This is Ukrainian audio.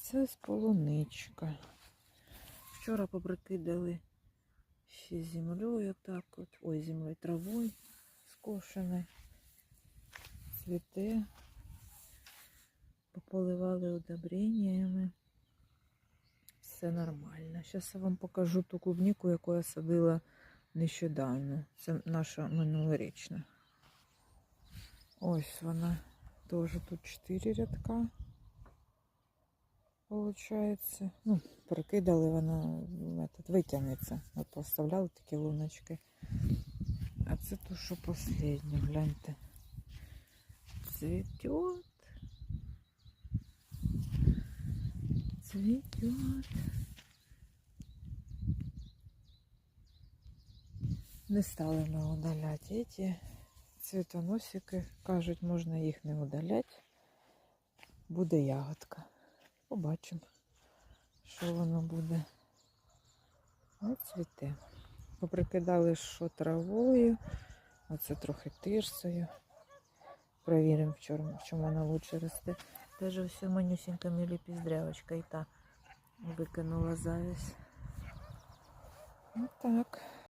це з. Вчора поприкидали ще землею так от. Ой, землею, травою скошеною. Цвіте. Пополивали удобреннями. Все нормально. Зараз я вам покажу ту клубніку, яку я садила нещодавно. Це наша минулорічна. Ось вона. Тоже тут 4 рядка. Получається. Ну, перекидали вона метод, витягнеться. От поставляли такі луночки. А це то, що останнє, гляньте. Цветет. Цветет. Не стали ми удаляти ці цвітоносики. Кажуть, можна їх не удаляти. Буде ягодка. Побачимо, що воно буде. Ось цвіте. Поприкидали, що травою, оце трохи тирсою. Провіримо, в чому, в чому вона лучше росте. Даже все манюсенька мілі піздрявочка і та викинула завість. Ну так.